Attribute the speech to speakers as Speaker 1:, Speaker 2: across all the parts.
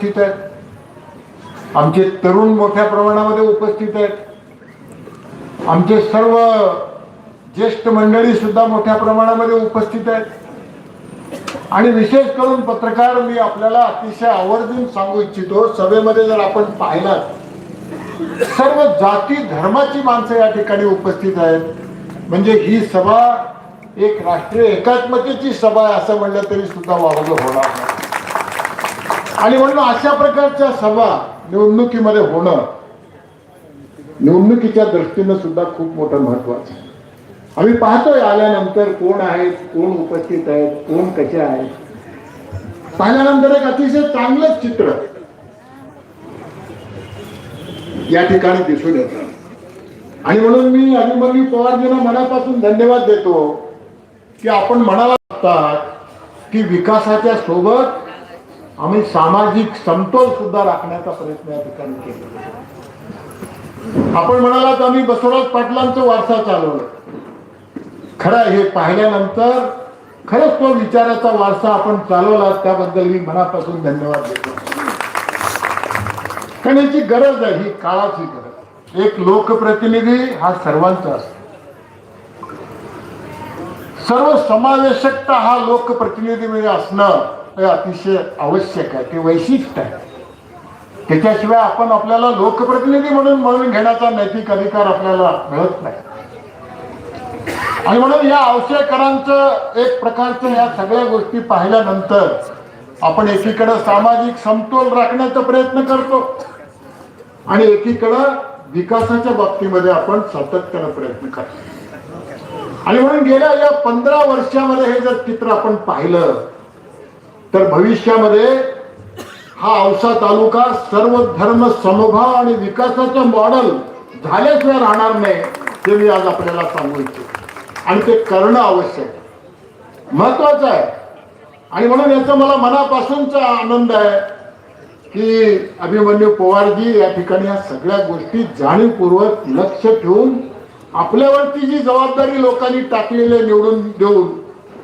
Speaker 1: उपस्थित आहेत. आमचे तरुण मोठ्या प्रमाणामध्ये उपस्थित आहेत. आमचे सर्व ज्येष्ठ मंडळी सुद्धा मोठ्या प्रमाणामध्ये उपस्थित आहेत. आणि विशेष करून पत्रकार मी आपल्याला अतिशय आवर्जून सांगू इच्छितो सभेमध्ये जर आपण पाहिलात सर्व जाती धर्माची माणसं या ठिकाणी उपस्थित आहेत. म्हणजे ही सभा एक राष्ट्रीय एकात्मतेची सभा आहे असं म्हणलं तरी सुद्धा वावगं होणार नाही. आणि म्हणून अशा प्रकारच्या सभा निवडणुकीमध्ये होणं निवडणुकीच्या दृष्टीनं सुद्धा खूप मोठं महत्वाचं आहे. आम्ही पाहतोय आल्यानंतर कोण आहेत कोण उपस्थित आहेत कोण कसे आहेत. पाहिल्यानंतर एक अतिशय चांगलंच चित्र या ठिकाणी दिसून येतं. आणि म्हणून मी अभिमन्यू पवारजींना मनापासून धन्यवाद देतो की आपण म्हणाला असतात की विकासाच्या सोबत आम्ही सामाजिक समतोल सुद्धा राखण्याचा प्रयत्न या ठिकाणी केला. आपण म्हणालात आम्ही बसवराज पाटलांचा वारसा चालवला. खरं हे पाहिल्यानंतर खरंच तो विचाराचा वारसा आपण चालवला. त्याबद्दल मी मनापासून धन्यवाद देतो. कारण याची गरज आहे ही काळाची गरज एक लोकप्रतिनिधी हा सर्वांचा असतो. सर्व समावेशकता हा लोकप्रतिनिधीमध्ये असणं हे अतिशय आवश्यक आहे ते वैशिष्ट्य आहे. त्याच्याशिवाय आपण आपल्याला लोकप्रतिनिधी म्हणून म्हणून घेण्याचा नैतिक अधिकार आपल्याला मिळत नाही. आणि म्हणून या आवश्यकरांचं एक प्रकारचं या सगळ्या गोष्टी पाहिल्यानंतर आपण एकीकडं सामाजिक समतोल राखण्याचा प्रयत्न करतो आणि एकीकडं विकासाच्या बाबतीमध्ये आपण सातत्यानं प्रयत्न करतो. आणि म्हणून गेल्या या पंधरा वर्षामध्ये हे जर चित्र आपण पाहिलं तर भविष्यामध्ये हा औसा तालुका सर्व धर्म समभाव आणि विकासाचं मॉडेल झाल्याशिवाय राहणार नाही ते मी आज आपल्याला सांगू इच्छितो. आणि ते करणं आवश्यक आहे. महत्वाचं आहे. आणि म्हणून याचा मला मनापासूनचा आनंद आहे की अभिमन्यू पवारजी या ठिकाणी या सगळ्या गोष्टी जाणीवपूर्वक लक्ष ठेवून आपल्यावरती जी जबाबदारी लोकांनी टाकलेली निवडून देऊन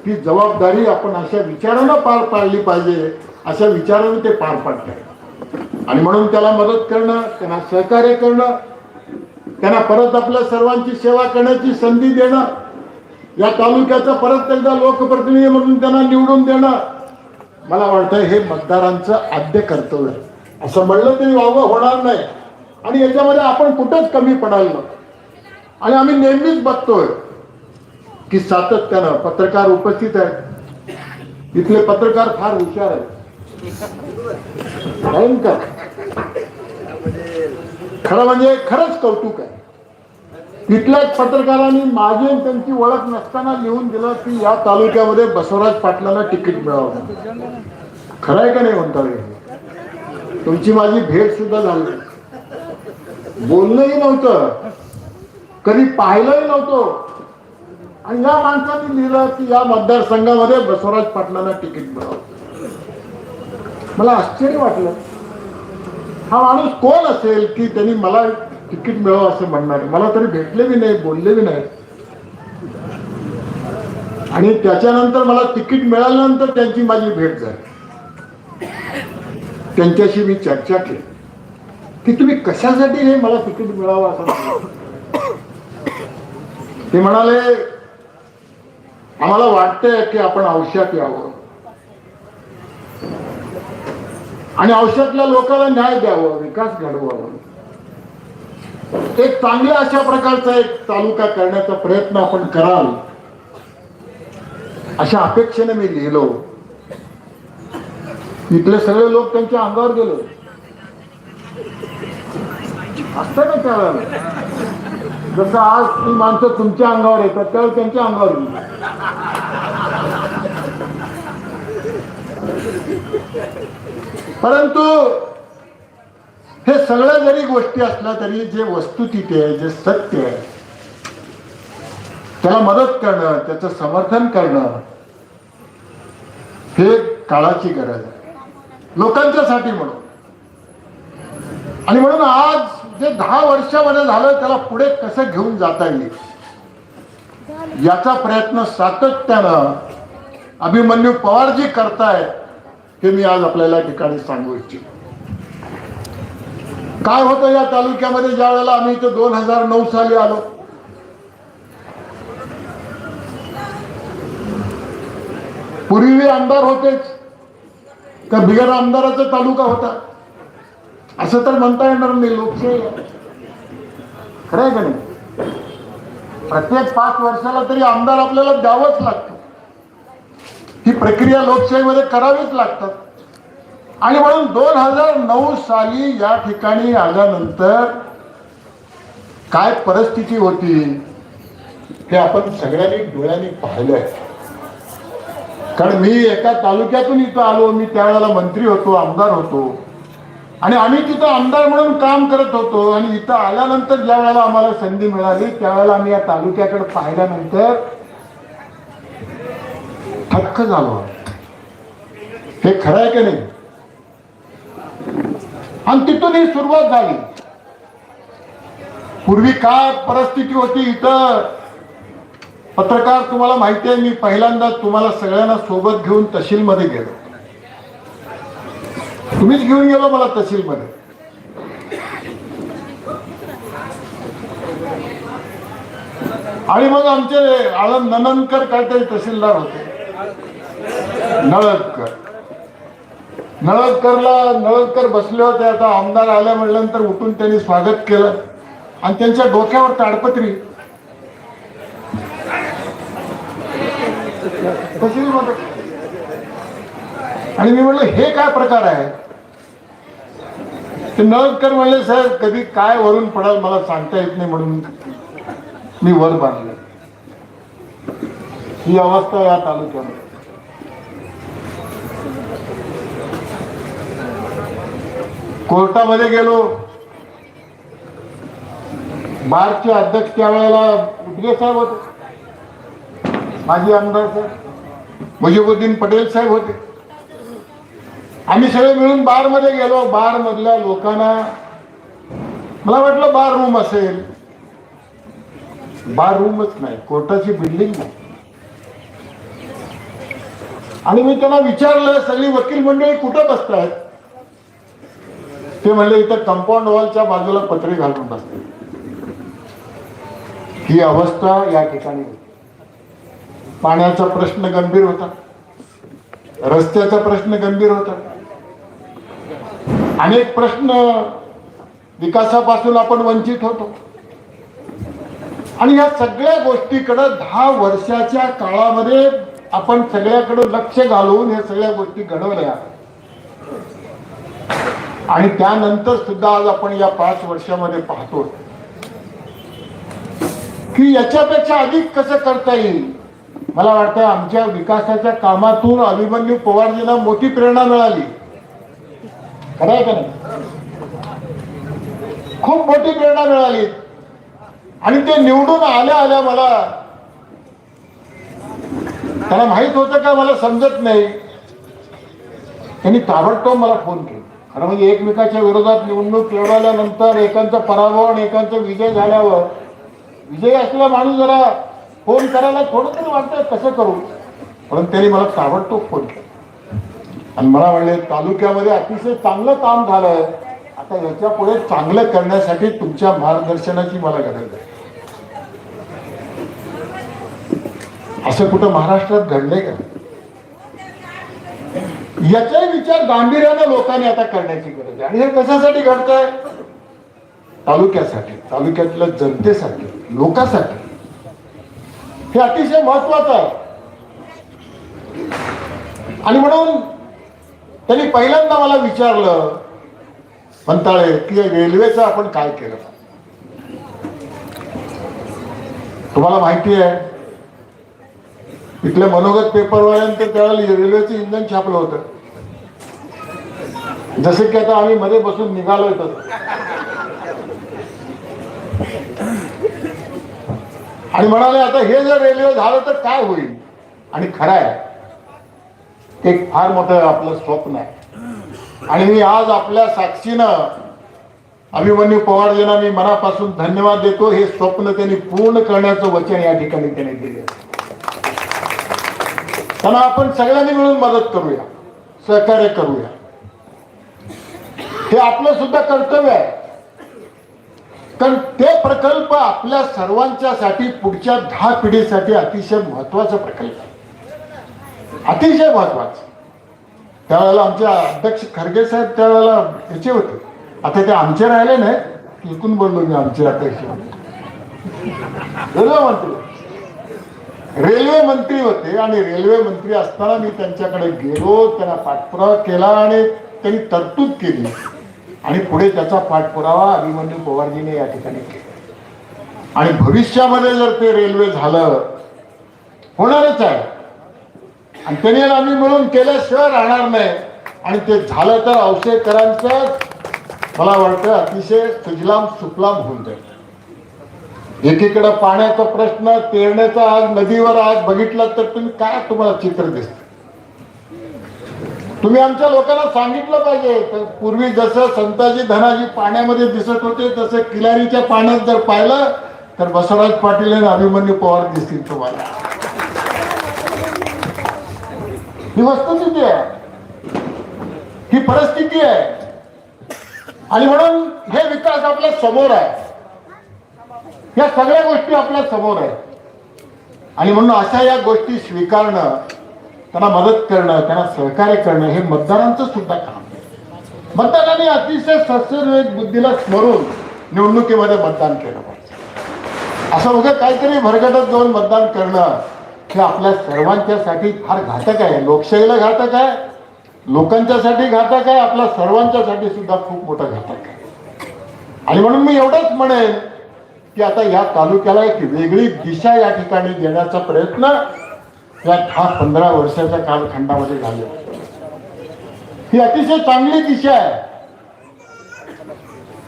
Speaker 1: ही जबाबदारी आपण अशा विचारानं पार पाडली पाहिजे अशा विचारानं ते पार पाडत आणि म्हणून त्याला मदत करणं त्यांना सहकार्य करणं त्यांना परत आपल्या सर्वांची सेवा करण्याची संधी देणं या तालुक्याचा परत एकदा लोकप्रतिनिधी म्हणून त्यांना निवडून देणं मला वाटतं हे मतदारांचं आद्य कर्तव्य आहे. असं म्हणलं तरी वावं होणार नाही. आणि याच्यामध्ये आपण कुठंच कमी पडायला नको. आणि आम्ही नेहमीच बघतोय की सातत्यानं पत्रकार उपस्थित आहेत. इथले पत्रकार फार हुशार आहेत. भयंकर. खरं म्हणजे खरंच कौतुक आहे. तिथल्याच पत्रकारांनी माझी त्यांची ओळख नसताना लिहून दिलं की या तालुक्यामध्ये बसवराज पाटलांना तिकीट मिळावं. खरं आहे का नाही म्हणता तुमची माझी भेट सुद्धा झाली बोलणंही नव्हतं. कधी पाहिलंही नव्हतं. आणि या माणसांनी लिहिलं की या मतदारसंघामध्ये बसवराज पाटलांना तिकीट मिळावं मला आश्चर्य वाटलं. हा माणूस कोण असेल की त्यांनी मला तिकीट मिळावं असं म्हणणार? मला तरी भेटले बी नाही बोलले बी नाही आणि त्याच्यानंतर मला तिकीट मिळाल्यानंतर त्यांची माझी भेट झाली. त्यांच्याशी मी चर्चा केली. की तुम्ही कशासाठी हे मला तिकीट मिळावं असं ते म्हणाले आम्हाला वाटतंय की आपण औषध यावं. आणि औषधल्या लोकांना न्याय द्यावं विकास घडवावा. एक चांगल्या अशा प्रकारचा एक तालुका करण्याचा प्रयत्न आपण कराल अशा अपेक्षेने मी लिहिलो. इथले सगळे लोक त्यांच्या अंगावर गेलो. असतं ना त्यावेळेला जसं आज ती माणसं तुमच्या अंगावर येतात त्यावेळेला त्यांच्या अंगावर येईल परंतु हे सगळ्या जरी गोष्टी असल्या तरी जे वस्तुस्थिती आहे जे सत्य आहे त्याला मदत करणं त्याचं समर्थन करणं हे काळाची गरज आहे. लोकांच्यासाठी म्हणून. आणि म्हणून आज जे दहा वर्षामध्ये झालं त्याला पुढे कसं घेऊन जाता येईल? याचा प्रयत्न सातत्यानं अभिमन्यू पवारजी करतायत हे मी आज आपल्याला या ठिकाणी सांगू इच्छितो. काय होतं या तालुक्यामध्ये? ज्या वेळेला आम्ही इथे दोन हजार नऊ साली आलो. पूर्वी आमदार होतेच का बिगर आमदाराचा तालुका होता. असं तर म्हणता येणार नाही लोकशाही खरं आहे का नाही? प्रत्येक पाच वर्षाला तरी आमदार आपल्याला द्यावंच लागतं. ही प्रक्रिया लोकशाहीमध्ये करावीच लागतात. आणि म्हणून दोन हजार नऊ साली या ठिकाणी आल्यानंतर काय परिस्थिती होती हे आपण सगळ्यांनी डोळ्यांनी पाहिलंय. कारण मी एका तालुक्यातून इथं आलो मी त्यावेळेला मंत्री होतो आमदार होतो. आणि आम्ही तिथं आमदार म्हणून काम करत होतो आणि इथं आल्यानंतर ज्या वेळेला आम्हाला संधी मिळाली त्यावेळेला आम्ही या तालुक्याकडे पाहिल्यानंतर थक्क झालो हे खरं आहे की नाही? आणि तिथून ही सुरुवात झाली. पूर्वी काय परिस्थिती होती इथं? पत्रकार तुम्हाला माहिती आहे मी पहिल्यांदा तुम्हाला सगळ्यांना सोबत घेऊन तहसीलमध्ये गेलो. तुम्हीच घेऊन गेलो मला तहसीलमध्ये. आणि मग आमचे आळंद ननंदकर काहीतरी तहसीलदार होते. नळदकर. नळदकरला नळदकर बसले होते आता आमदार आल्या म्हटल्यानंतर उठून त्यांनी स्वागत केलं. आणि त्यांच्या डोक्यावर ताडपत्री. तहसीलमध्ये आणि मी म्हणलं हे काय प्रकार आहे? ते नळकर म्हणले साहेब कधी काय वरून पडाल मला सांगता येत नाही म्हणून मी वर बांधले. ही अवस्था या तालुक्यामध्ये. कोर्टामध्ये गेलो. बारचे अध्यक्ष त्यावेळेला उदगे साहेब होते. माजी आमदार साहेब. मुजिबुद्दीन पटेल साहेब होते. आम्ही सगळे मिळून बारमध्ये गेलो. बार मधल्या लोकांना मला वाटलं बार रूम असेल. बार रूमच नाही कोर्टाची बिल्डिंग नाही. आणि मी त्यांना विचारलं सगळी वकील मंडळी कुठं बसतायत? ते म्हणले इथं कंपाऊंड वॉलच्या बाजूला पत्रे घालून बसते ही अवस्था या ठिकाणी होती. पाण्याचा प्रश्न गंभीर होता. रस्त्याचा प्रश्न गंभीर होता. अनेक प्रश्न विकासापासून आपण वंचित होतो. आणि या सगळ्या गोष्टीकडे दहा वर्षाच्या काळामध्ये आपण सगळ्याकडे लक्ष घालून या सगळ्या गोष्टी घडवल्या. आणि त्यानंतर सुद्धा आज आपण या पाच वर्षामध्ये पाहतो. की याच्यापेक्षा अधिक कसं करता येईल? मला वाटतं आमच्या विकासाच्या कामातून अभिमन्यू पवारजींना मोठी प्रेरणा मिळाली. खरं आहे का नाही? खूप मोठी प्रेरणा मिळाली. आणि ते निवडून आल्या आल्या मला त्याला माहीत होतं का मला समजत नाही. त्यांनी ताबडतोब मला फोन केला. खरं म्हणजे एकमेकाच्या विरोधात निवडणूक लढवल्यानंतर एकांचा पराभव आणि एकांचा विजय झाल्यावर विजय असलेला माणूस जरा फोन करायला थोडं तरी वाटतं कसं करू? पण त्यांनी मला ताबडतोब फोन केला. आणि मला म्हणले तालुक्यामध्ये अतिशय चांगलं काम झालंय. आता याच्यापुढे चांगलं करण्यासाठी तुमच्या मार्गदर्शनाची मला गरज आहे. असं कुठं महाराष्ट्रात घडलंय का? याचाही विचार गांभीर्यानं लोकांनी आता करण्याची गरज आहे. आणि हे कशासाठी घडतंय? तालुक्यासाठी तालुक्यातल्या जनतेसाठी लोकांसाठी. हे अतिशय महत्वाचं आहे. आणि म्हणून त्यांनी पहिल्यांदा मला विचारलं म्हणताळे की रेल्वेचं आपण काय केलं? तुम्हाला माहिती आहे इथल्या मनोगत पेपरवाल्यांतर त्यावेळेला रेल्वेचं इंधन छापलं होतं. जसे की आता आम्ही मध्ये बसून निघालोय होतो आणि म्हणाले आता हे जर रेल्वे झालं तर काय होईल? आणि खरं आहे एक फार मोठं आपलं स्वप्न आहे. आणि मी आज आपल्या साक्षीनं अभिमन्यू पवारजींना मी मनापासून धन्यवाद देतो. हे स्वप्न त्यांनी पूर्ण करण्याचं वचन या ठिकाणी त्यांनी दिले त्यांना आपण सगळ्यांनी मिळून मदत करूया सहकार्य करूया. हे आपलं सुद्धा कर्तव्य आहे. कारण ते प्रकल्प आपल्या सर्वांच्यासाठी पुढच्या दहा पिढीसाठी अतिशय महत्त्वाचा प्रकल्प आहे. अतिशय महत्वाचं. त्यावेळेला आमचे अध्यक्ष खरगे साहेब त्यावेळेला याचे होते. आता ते आमचे राहिले नाही इकून बोललो मी आमचे अध्यक्ष. रेल्वे मंत्री. रेल्वे मंत्री होते आणि रेल्वे मंत्री असताना मी त्यांच्याकडे गेलो त्यांना पाठपुरावा केला आणि त्यांनी तरतूद केली. आणि पुढे त्याचा पाठपुरावा अभिमन्यू पवारजीने या ठिकाणी केला. आणि भविष्यामध्ये जर ते रेल्वे झालं होणारच आहे. आणि त्यांनी आम्ही मिळून केल्याशिवाय राहणार नाही. आणि ते झालं तर औषधकरांचं मला वाटतं अतिशय सुजलाम सुफलाम होऊन जाईल. एकीकडे पाण्याचा प्रश्न पेरण्याचा आज नदीवर आज बघितला तर तुम्ही काय तुम्हाला चित्र दिसत? तुम्ही आमच्या लोकांना सांगितलं पाहिजे तर पूर्वी जसं संताजी धनाजी पाण्यामध्ये दिसत होते तसं किलारीच्या पाण्यात जर पाहिलं तर बसवराज पाटील आणि अभिमन्यू पवार दिसतील तुम्हाला. ही वस्तुस्थिती आहे. ही परिस्थिती आहे. आणि म्हणून हे विकास आपल्यासमोर आहे. या सगळ्या गोष्टी आपल्यासमोर आहेत आणि म्हणून अशा या गोष्टी स्वीकारणं त्यांना मदत करणं त्यांना सहकार्य करणं हे मतदारांचं सुद्धा काम मतदारांनी अतिशय सत्सर्वेद बुद्धीला स्मरून निवडणुकीमध्ये मतदान केलं पाहिजे. असं बघा काहीतरी भरगटत जाऊन मतदान करणं हे आपल्या सर्वांच्यासाठी फार घातक आहे. लोकशाहीला घातक आहे. लोकांच्यासाठी घातक आहे. आपल्या सर्वांच्यासाठी सुद्धा खूप मोठा घातक आहे. आणि म्हणून मी एवढंच म्हणेन की आता या तालुक्याला एक वेगळी दिशा या ठिकाणी देण्याचा प्रयत्न या दहा पंधरा वर्षाच्या कालखंडामध्ये झाले. ही अतिशय चांगली दिशा आहे.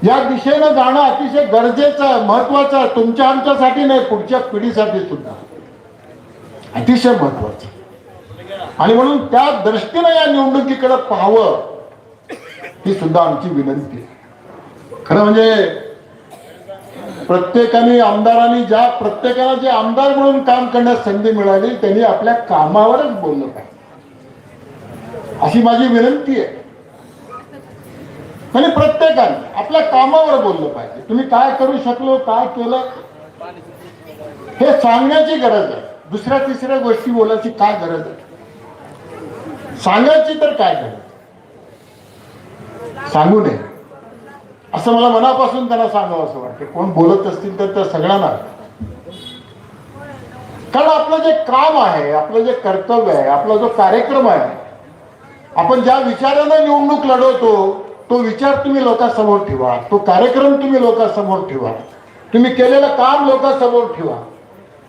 Speaker 1: या दिशेनं जाणं अतिशय गरजेचं आहे महत्वाचं आहे. तुमच्या आमच्यासाठी नाही पुढच्या पिढीसाठी सुद्धा. अतिशय महत्वाचं. आणि म्हणून त्या दृष्टीनं या निवडणुकीकडे पाहावं ही सुद्धा आमची विनंती आहे. खरं म्हणजे प्रत्येकाने आमदारांनी ज्या प्रत्येकाला जे आमदार म्हणून काम करण्यास संधी मिळाली त्यांनी आपल्या कामावरच बोललं पाहिजे. अशी माझी विनंती आहे. आणि प्रत्येकाने आपल्या कामावर बोललं पाहिजे. तुम्ही काय करू शकलो काय केलं हे सांगण्याची गरज आहे. दुसऱ्या तिसऱ्या गोष्टी बोलायची काय गरज आहे? सांगायची तर काय गरज सांगू नये. असं मला मनापासून त्यांना सांगावं असं वाटतं. कोण बोलत असतील तर त्या सगळ्यांना. कारण आपलं जे काम आहे आपलं जे कर्तव्य आहे आपला जो कार्यक्रम आहे आपण ज्या विचारानं निवडणूक लढवतो तो विचार तुम्ही लोकांसमोर ठेवा. तो कार्यक्रम तुम्ही लोकांसमोर ठेवा. तुम्ही केलेलं काम लोकांसमोर ठेवा.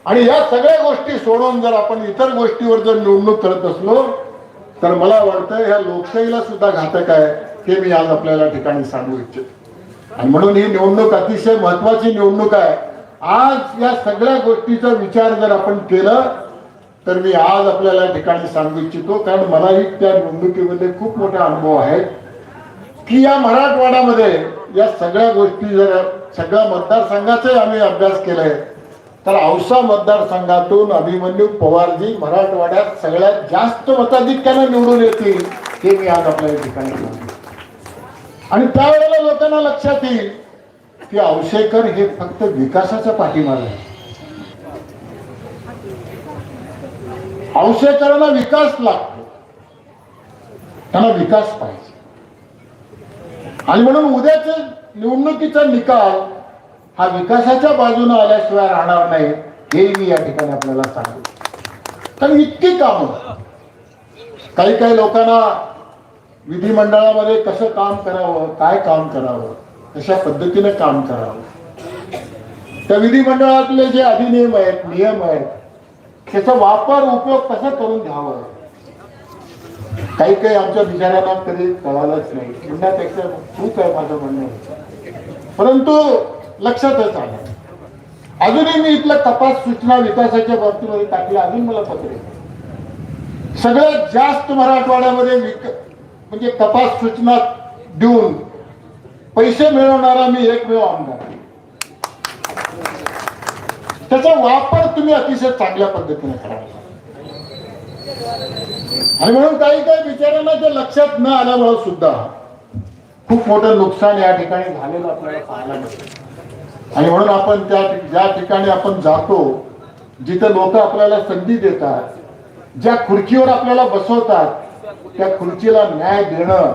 Speaker 1: आणि या सगळ्या गोष्टी सोडून जर आपण इतर गोष्टीवर जर निवडणूक करत असलो तर मला वाटतं ह्या लोकशाहीला सुद्धा घातक आहे हे मी आज आपल्याला ठिकाणी सांगू इच्छितो. आणि म्हणून ही निवडणूक अतिशय महत्वाची निवडणूक आहे. आज या सगळ्या गोष्टीचा विचार जर आपण केला तर मी आज आपल्याला ठिकाणी सांगू इच्छितो कारण मलाही त्या निवडणुकीमध्ये खूप मोठा अनुभव आहे की या मराठवाड्यामध्ये या सगळ्या गोष्टी जर सगळ्या मतदारसंघाचाही आम्ही अभ्यास केलाय तर औसा मतदारसंघातून अभिमन्यू पवारजी मराठवाड्यात सगळ्यात जास्त मताधिक्यानं निवडून येतील हे मी आज आपल्या ठिकाणी सांगतो. आणि त्यावेळेला लोकांना लक्षात येईल की औसेकर हे फक्त विकासाचा पाठीमाग आहे औशेकरांना विकास लागतो. त्यांना विकास पाहिजे. आणि म्हणून उद्याचे निवडणुकीचा निकाल हा विकासाच्या बाजूने आल्याशिवाय राहणार नाही हे मी या ठिकाणी आपल्याला सांगतो. कारण इतकी कामं. काही काही लोकांना विधिमंडळामध्ये कसं काम करावं काय काम करावं कशा पद्धतीने काम करावं. त्या विधिमंडळातले जे अधिनियम आहेत नियम आहेत त्याचा वापर उपयोग कसा करून घ्यावा? काही काही आमच्या बिचाऱ्यांना कधी कळालंच नाही. म्हणण्यापेक्षा चूक आहे माझं म्हणणं. परंतु लक्षातच आलं अजूनही मी इथल्या तपास सूचना विकासाच्या बाबतीमध्ये टाकल्या अजून मला पत्र सगळ्यात जास्त मराठवाड्यामध्ये विक म्हणजे तपास सूचना देऊन पैसे मिळवणारा मी एकमेव आमदार त्याचा वापर तुम्ही अतिशय चांगल्या पद्धतीने करा. आणि म्हणून काही काही विचारांना ते लक्षात न आल्यामुळे सुद्धा खूप मोठं नुकसान या ठिकाणी झालेलं आपल्याला पाहायला मिळतं. आणि म्हणून आपण त्या ज्या ठिकाणी आपण जातो जिथं लोक आपल्याला संधी देतात ज्या खुर्चीवर आपल्याला बसवतात त्या खुर्चीला न्याय देणं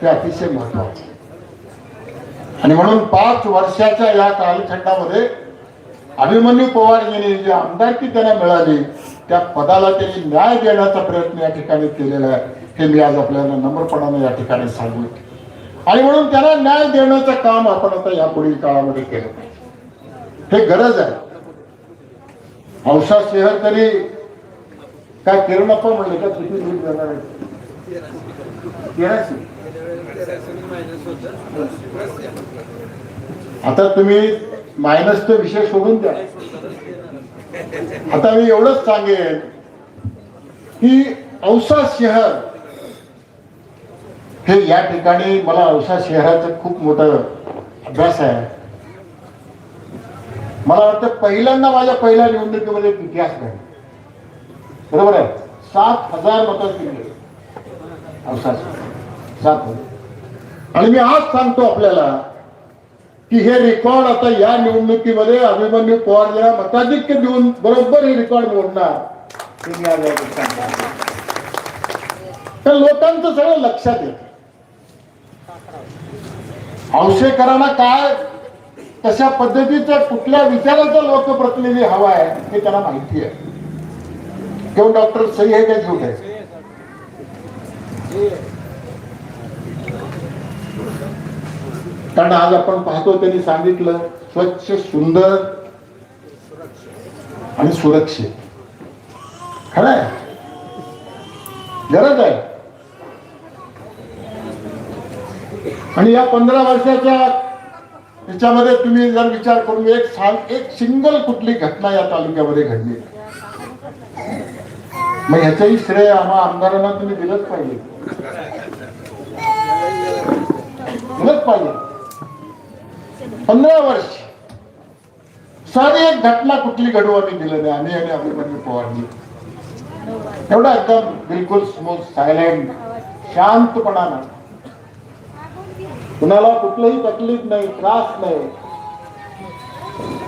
Speaker 1: ते अतिशय महत्वाचं आणि म्हणून पाच वर्षाच्या या कालखंडामध्ये अभिमन्यू पवार यांनी जी आमदारकी त्यांना मिळाली त्या पदाला त्यांनी न्याय देण्याचा प्रयत्न या ठिकाणी केलेला आहे हे मी आज आपल्याला नम्रपणाने या ठिकाणी सांगू इच्छितो. आणि म्हणून त्यांना न्याय देण्याचं काम आपण आता यापुढील काळामध्ये केलं पाहिजे. हे गरज आहे. हौसा शहर तरी काय किरण आपण म्हणले का? किती दूर जाणार आहे? आता तुम्ही मायनस तो विषय सोडून द्या. आता मी एवढंच सांगेन की औसा शहर हे या ठिकाणी मला औसा शहराचं खूप मोठं अभ्यास आहे. मला वाटतं पहिल्यांदा माझ्या पहिल्या निवडणुकीमध्ये एक इतिहास घडला बरोबर आहे? सात हजार मतं जिंकले. औसा सात हजार. आणि मी आज सांगतो आपल्याला की हे रेकॉर्ड आता या निवडणुकीमध्ये अभिमन्यू पवार मताधिक्य देऊन बरोबर हे रेकॉर्ड मोडणार हे मी आज सांगतो. तर लोकांचं सगळं लक्षात येत. औषेकरांना काय? तशा पद्धतीचा कुठल्या विचाराचा लोकप्रतिनिधी हवा आहे हे त्यांना माहिती आहे. किंवा डॉक्टर सही आहे का झूट आहे कारण आज आपण पाहतो त्यांनी सांगितलं स्वच्छ सुंदर आणि सुरक्षित. खरं आहे? गरज आहे? आणि या पंधरा वर्षाच्या याच्यामध्ये तुम्ही जर विचार करून एक साल एक सिंगल कुठली घटना या तालुक्यामध्ये घडली? मग ह्याचंही श्रेय आम्हा आमदारांना तुम्ही दिलंच पाहिजे. दिलंच पाहिजे. पंधरा वर्ष. साधी एक घटना कुठली घडू आम्ही दिलं नाही आम्ही आणि अभिमन्यू पवारनी. एवढा एकदम बिलकुल स्मूथ सायलेंट शांतपणानं. कुणाला कुठलंही तकलीफ नाही त्रास नाही.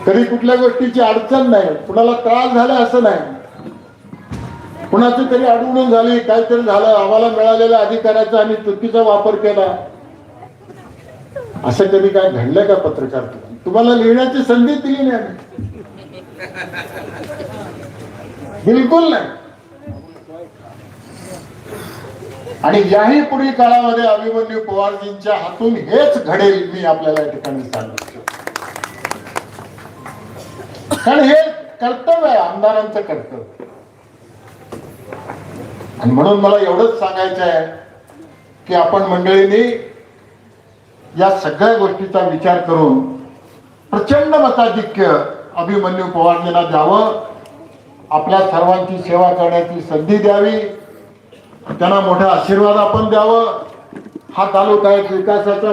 Speaker 1: कधी कुठल्या गोष्टीची अडचण नाही कुणाला त्रास झाला असं नाही. कुणाची तरी अडवणूक झाली काहीतरी झालं आम्हाला मिळालेल्या अधिकाराचा आणि चुकीचा वापर केला. असं कधी काय घडलंय का पत्रकार तुम्हाला लिहिण्याची संधी दिली नाही बिलकुल नाही. आणि याही पुढील काळामध्ये अभिमन्यू पवारजींच्या हातून हेच घडेल मी आपल्याला या ठिकाणी सांगितलं कारण हे कर्तव्य आहे आमदारांचं कर्तव्य. आणि म्हणून मला एवढंच सांगायचं आहे की आपण मंडळींनी या सगळ्या गोष्टीचा विचार करून प्रचंड मताधिक्य अभिमन्यू पवारजींना द्यावं आपल्या सर्वांची सेवा करण्याची संधी द्यावी त्यांना मोठा आशीर्वाद आपण द्यावं. हा तालुका एक विकासाचा